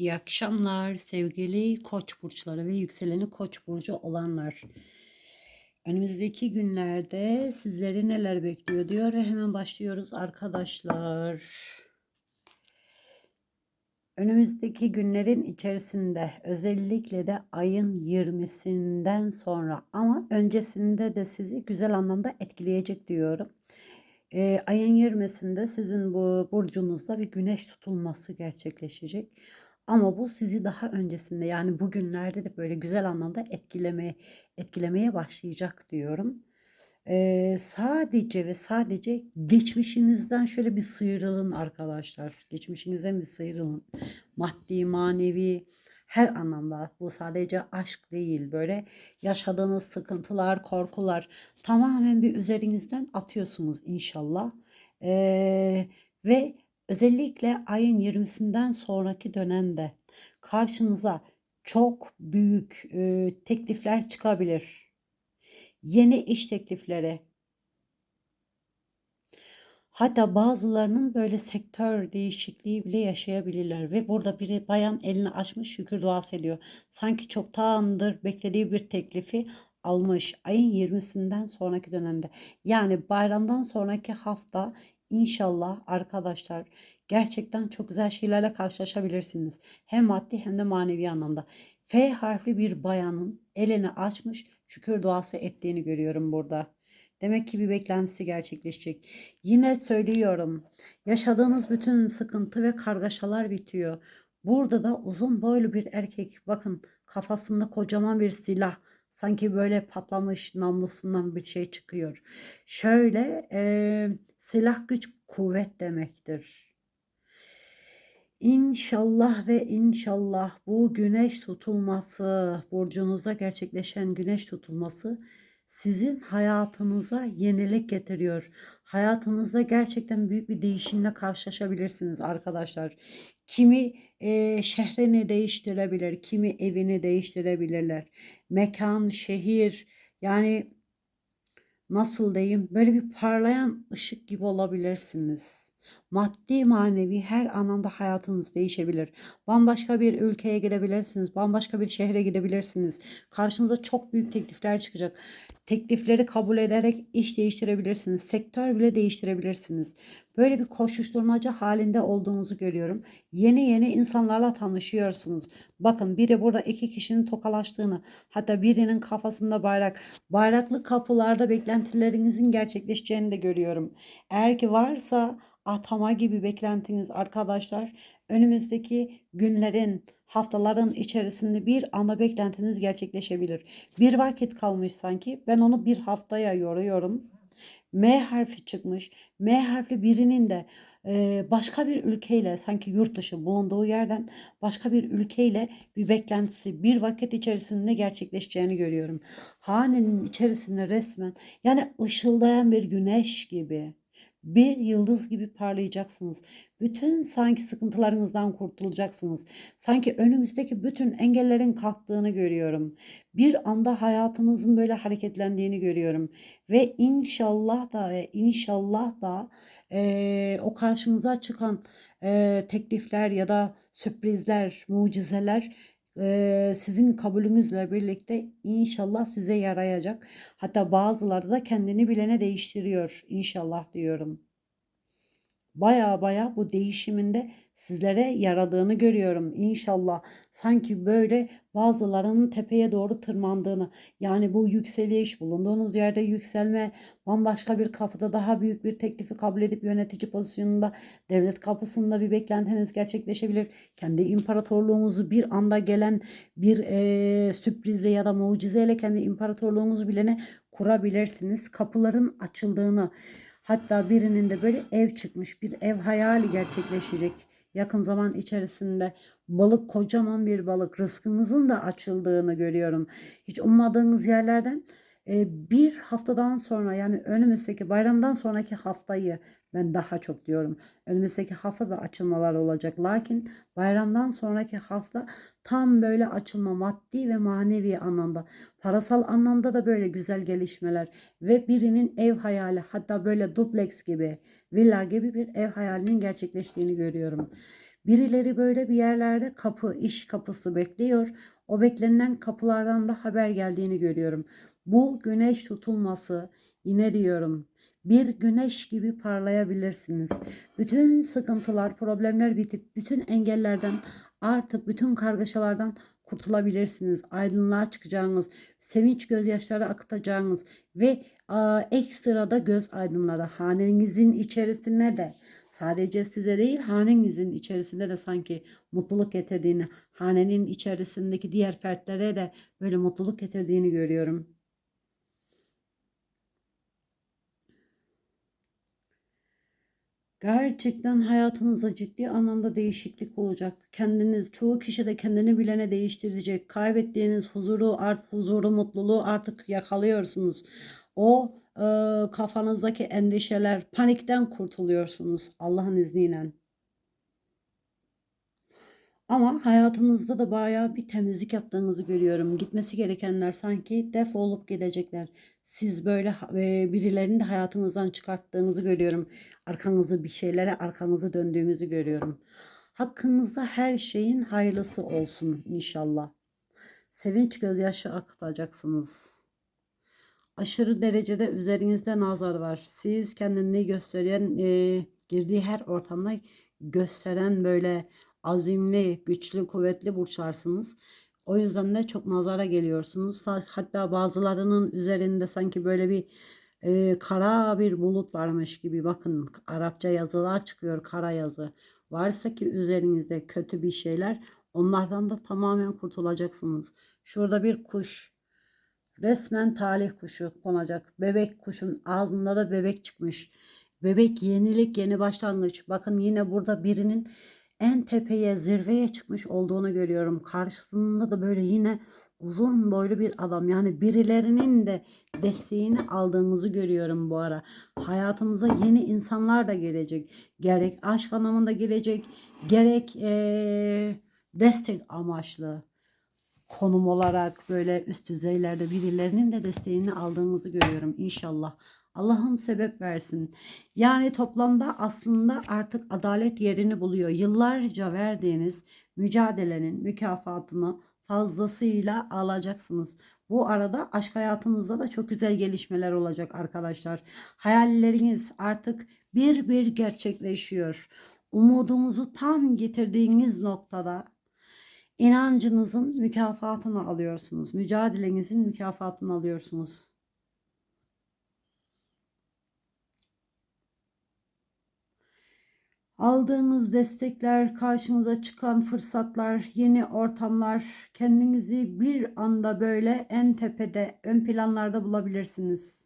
İyi akşamlar sevgili Koç burçları ve yükseleni Koç burcu olanlar. Önümüzdeki günlerde sizleri neler bekliyor diyor. Hemen başlıyoruz arkadaşlar. Önümüzdeki günlerin içerisinde özellikle de ayın 20'sinden sonra ama öncesinde de sizi güzel anlamda etkileyecek diyorum. Ee, ayın 20'sinde sizin bu burcunuzda bir güneş tutulması gerçekleşecek. Ama bu sizi daha öncesinde yani bugünlerde de böyle güzel anlamda etkilemeye etkilemeye başlayacak diyorum. Ee, sadece ve sadece geçmişinizden şöyle bir sıyrılın arkadaşlar. Geçmişinizden bir sıyrılın. Maddi, manevi her anlamda bu sadece aşk değil böyle yaşadığınız sıkıntılar, korkular tamamen bir üzerinizden atıyorsunuz inşallah. Ee, ve özellikle ayın 20'sinden sonraki dönemde karşınıza çok büyük e, teklifler çıkabilir yeni iş teklifleri. Hatta bazılarının böyle sektör değişikliği bile yaşayabilirler ve burada bir bayan elini açmış şükür duası ediyor. Sanki çoktandır beklediği bir teklifi almış ayın 20'sinden sonraki dönemde. Yani bayramdan sonraki hafta inşallah arkadaşlar gerçekten çok güzel şeylerle karşılaşabilirsiniz. Hem maddi hem de manevi anlamda. F harfli bir bayanın elini açmış şükür duası ettiğini görüyorum burada. Demek ki bir beklentisi gerçekleşecek. Yine söylüyorum. Yaşadığınız bütün sıkıntı ve kargaşalar bitiyor. Burada da uzun boylu bir erkek. Bakın kafasında kocaman bir silah. Sanki böyle patlamış namlusundan bir şey çıkıyor. Şöyle e, silah güç kuvvet demektir. İnşallah ve inşallah bu güneş tutulması, burcunuzda gerçekleşen güneş tutulması sizin hayatınıza yenilik getiriyor. Hayatınızda gerçekten büyük bir değişimle karşılaşabilirsiniz arkadaşlar. Kimi e, şehrini değiştirebilir, kimi evini değiştirebilirler. Mekan, şehir yani nasıl diyeyim böyle bir parlayan ışık gibi olabilirsiniz. Maddi manevi her anlamda hayatınız değişebilir. Bambaşka bir ülkeye gidebilirsiniz. Bambaşka bir şehre gidebilirsiniz. Karşınıza çok büyük teklifler çıkacak. Teklifleri kabul ederek iş değiştirebilirsiniz. Sektör bile değiştirebilirsiniz. Böyle bir koşuşturmaca halinde olduğunuzu görüyorum. Yeni yeni insanlarla tanışıyorsunuz. Bakın biri burada iki kişinin tokalaştığını, hatta birinin kafasında bayrak, bayraklı kapılarda beklentilerinizin gerçekleşeceğini de görüyorum. Eğer ki varsa atama gibi beklentiniz arkadaşlar önümüzdeki günlerin haftaların içerisinde bir anda beklentiniz gerçekleşebilir. Bir vakit kalmış sanki ben onu bir haftaya yoruyorum. M harfi çıkmış. M harfli birinin de başka bir ülkeyle sanki yurt dışı bulunduğu yerden başka bir ülkeyle bir beklentisi bir vakit içerisinde gerçekleşeceğini görüyorum. Hanenin içerisinde resmen yani ışıldayan bir güneş gibi bir yıldız gibi parlayacaksınız. Bütün sanki sıkıntılarınızdan kurtulacaksınız. Sanki önümüzdeki bütün engellerin kalktığını görüyorum. Bir anda hayatınızın böyle hareketlendiğini görüyorum. Ve inşallah da ve inşallah da e, o karşınıza çıkan e, teklifler ya da sürprizler, mucizeler sizin kabulünüzle birlikte inşallah size yarayacak. Hatta bazıları da kendini bilene değiştiriyor inşallah diyorum. Baya baya bu değişiminde sizlere yaradığını görüyorum inşallah. Sanki böyle bazılarının tepeye doğru tırmandığını yani bu yükseliş bulunduğunuz yerde yükselme bambaşka bir kapıda daha büyük bir teklifi kabul edip yönetici pozisyonunda devlet kapısında bir beklentiniz gerçekleşebilir. Kendi imparatorluğunuzu bir anda gelen bir e, sürprizle ya da mucizeyle kendi imparatorluğunuzu bilene kurabilirsiniz. Kapıların açıldığını Hatta birinin de böyle ev çıkmış bir ev hayali gerçekleşecek. Yakın zaman içerisinde balık kocaman bir balık rızkınızın da açıldığını görüyorum. Hiç ummadığınız yerlerden bir haftadan sonra yani önümüzdeki bayramdan sonraki haftayı ben daha çok diyorum. Önümüzdeki hafta da açılmalar olacak. Lakin bayramdan sonraki hafta tam böyle açılma maddi ve manevi anlamda. Parasal anlamda da böyle güzel gelişmeler ve birinin ev hayali hatta böyle duplex gibi villa gibi bir ev hayalinin gerçekleştiğini görüyorum. Birileri böyle bir yerlerde kapı, iş kapısı bekliyor. O beklenilen kapılardan da haber geldiğini görüyorum. Bu güneş tutulması yine diyorum bir güneş gibi parlayabilirsiniz. Bütün sıkıntılar, problemler bitip bütün engellerden artık bütün kargaşalardan kurtulabilirsiniz. Aydınlığa çıkacağınız, sevinç gözyaşları akıtacağınız ve a, ekstra da göz aydınları hanenizin içerisinde de sadece size değil hanenizin içerisinde de sanki mutluluk getirdiğini, hanenin içerisindeki diğer fertlere de böyle mutluluk getirdiğini görüyorum. Gerçekten hayatınızda ciddi anlamda değişiklik olacak. Kendiniz, çoğu kişi de kendini bilene değiştirecek. Kaybettiğiniz huzuru, art huzuru, mutluluğu artık yakalıyorsunuz. O e, kafanızdaki endişeler, panikten kurtuluyorsunuz Allah'ın izniyle. Ama hayatınızda da bayağı bir temizlik yaptığınızı görüyorum. Gitmesi gerekenler sanki defolup gidecekler. Siz böyle e, birilerini de hayatınızdan çıkarttığınızı görüyorum. Arkanızı bir şeylere arkanızı döndüğünüzü görüyorum. Hakkınızda her şeyin hayırlısı olsun inşallah. Sevinç gözyaşı akıtacaksınız. Aşırı derecede üzerinizde nazar var. Siz kendini gösteren, e, girdiği her ortamda gösteren böyle azimli, güçlü, kuvvetli burçlarsınız. O yüzden de çok nazara geliyorsunuz. Hatta bazılarının üzerinde sanki böyle bir e, kara bir bulut varmış gibi. Bakın Arapça yazılar çıkıyor kara yazı. Varsa ki üzerinizde kötü bir şeyler onlardan da tamamen kurtulacaksınız. Şurada bir kuş. Resmen talih kuşu konacak. Bebek kuşun ağzında da bebek çıkmış. Bebek yenilik, yeni başlangıç. Bakın yine burada birinin en tepeye, zirveye çıkmış olduğunu görüyorum. Karşısında da böyle yine uzun boylu bir adam. Yani birilerinin de desteğini aldığınızı görüyorum bu ara. Hayatımıza yeni insanlar da gelecek. Gerek aşk anlamında gelecek, gerek ee, destek amaçlı konum olarak böyle üst düzeylerde birilerinin de desteğini aldığınızı görüyorum inşallah. Allah'ım sebep versin. Yani toplamda aslında artık adalet yerini buluyor. Yıllarca verdiğiniz mücadelenin mükafatını fazlasıyla alacaksınız. Bu arada aşk hayatınızda da çok güzel gelişmeler olacak arkadaşlar. Hayalleriniz artık bir bir gerçekleşiyor. Umudunuzu tam getirdiğiniz noktada inancınızın mükafatını alıyorsunuz. Mücadelenizin mükafatını alıyorsunuz. Aldığınız destekler, karşınıza çıkan fırsatlar, yeni ortamlar, kendinizi bir anda böyle en tepede, ön planlarda bulabilirsiniz.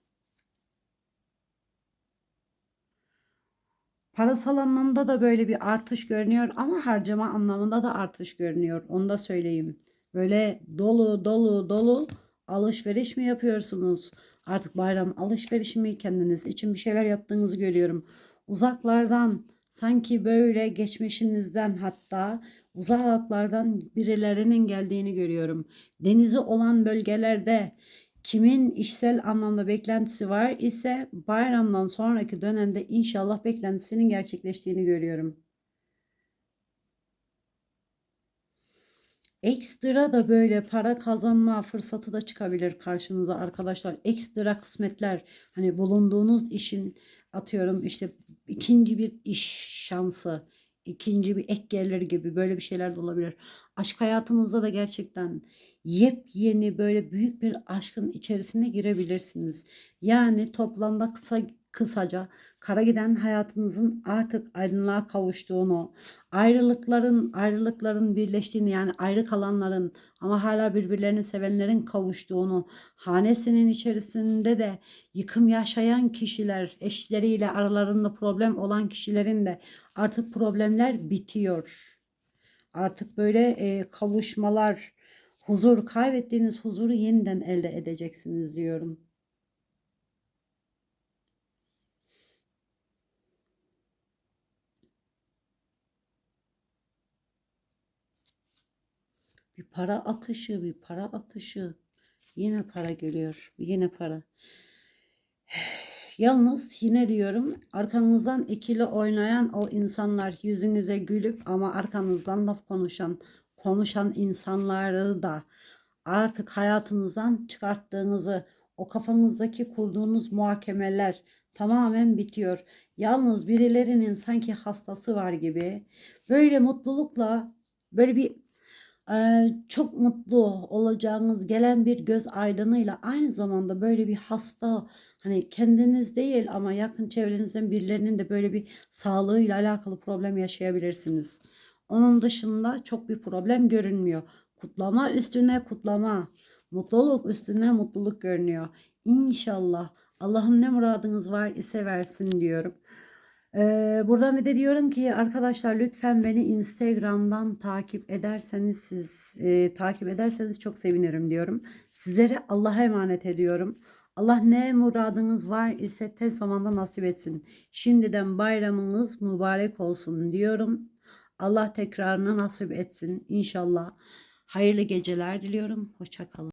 Parasal anlamda da böyle bir artış görünüyor ama harcama anlamında da artış görünüyor. Onu da söyleyeyim. Böyle dolu dolu dolu alışveriş mi yapıyorsunuz? Artık bayram alışverişi mi kendiniz için bir şeyler yaptığınızı görüyorum. Uzaklardan Sanki böyle geçmişinizden hatta uzaklardan birilerinin geldiğini görüyorum. Denizi olan bölgelerde kimin işsel anlamda beklentisi var ise bayramdan sonraki dönemde inşallah beklentisinin gerçekleştiğini görüyorum. Ekstra da böyle para kazanma fırsatı da çıkabilir karşınıza arkadaşlar. Ekstra kısmetler hani bulunduğunuz işin atıyorum işte ikinci bir iş şansı, ikinci bir ek gelir gibi böyle bir şeyler de olabilir. Aşk hayatınızda da gerçekten yepyeni böyle büyük bir aşkın içerisine girebilirsiniz. Yani toplamda kısa kısaca kara giden hayatınızın artık aydınlığa kavuştuğunu, ayrılıkların ayrılıkların birleştiğini yani ayrı kalanların ama hala birbirlerini sevenlerin kavuştuğunu, hanesinin içerisinde de yıkım yaşayan kişiler, eşleriyle aralarında problem olan kişilerin de artık problemler bitiyor. Artık böyle e, kavuşmalar, huzur, kaybettiğiniz huzuru yeniden elde edeceksiniz diyorum. Bir para akışı, bir para akışı. Yine para geliyor. Yine para. Yalnız yine diyorum arkanızdan ikili oynayan o insanlar yüzünüze gülüp ama arkanızdan laf konuşan konuşan insanları da artık hayatınızdan çıkarttığınızı o kafanızdaki kurduğunuz muhakemeler tamamen bitiyor. Yalnız birilerinin sanki hastası var gibi böyle mutlulukla böyle bir çok mutlu olacağınız gelen bir göz aydınıyla aynı zamanda böyle bir hasta hani kendiniz değil ama yakın çevrenizden birilerinin de böyle bir sağlığıyla alakalı problem yaşayabilirsiniz. Onun dışında çok bir problem görünmüyor. Kutlama üstüne kutlama, mutluluk üstüne mutluluk görünüyor. İnşallah Allah'ım ne muradınız var ise versin diyorum. Buradan bir de diyorum ki arkadaşlar lütfen beni Instagram'dan takip ederseniz siz e, takip ederseniz çok sevinirim diyorum. Sizlere Allah'a emanet ediyorum. Allah ne muradınız var ise tez zamanda nasip etsin. Şimdiden bayramınız mübarek olsun diyorum. Allah tekrarını nasip etsin inşallah. Hayırlı geceler diliyorum. Hoşça kalın.